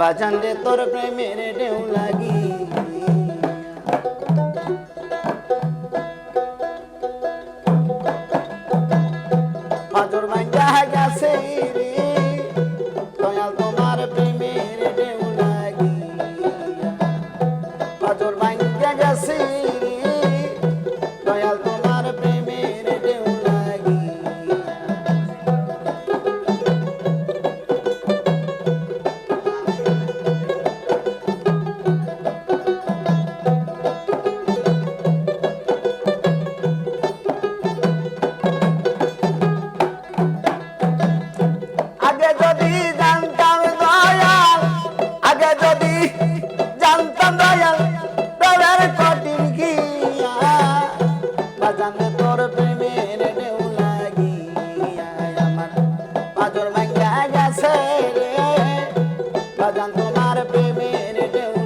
বাজান রে তোর প্রেমের ঢেউ লাগি। পাথর ভাঙ্গা গেছে রে। তোমার প্রেমের ঢেউ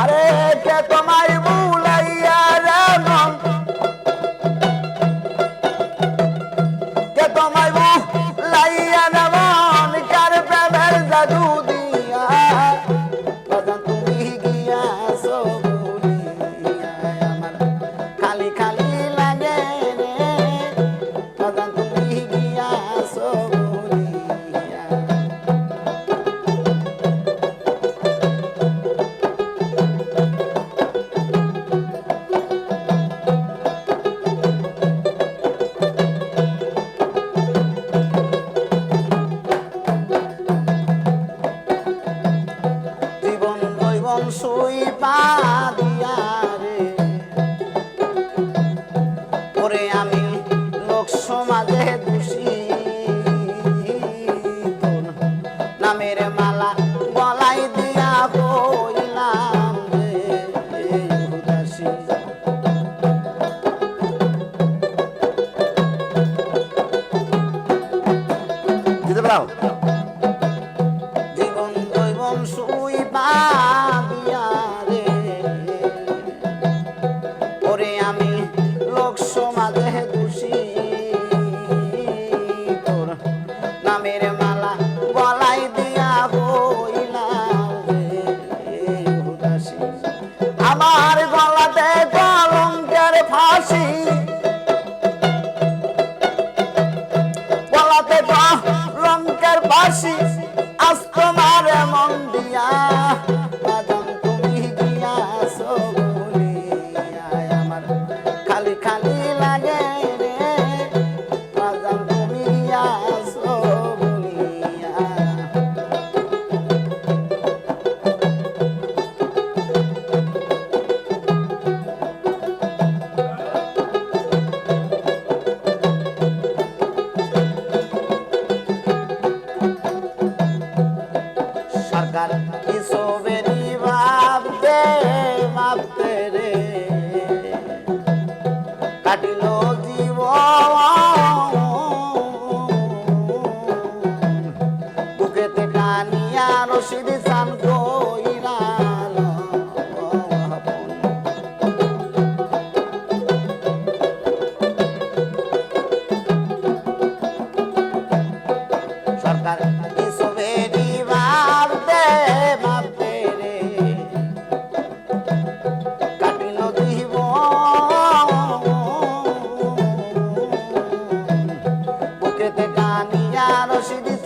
আরে কে তোমায় লঙ্কার বাসি ভাবতে রে। কাটিল জীব বুকেতে টানিয়া রশিদ সান কইরা সরকার ইসবের বুকেতে কানিয়া রশিদি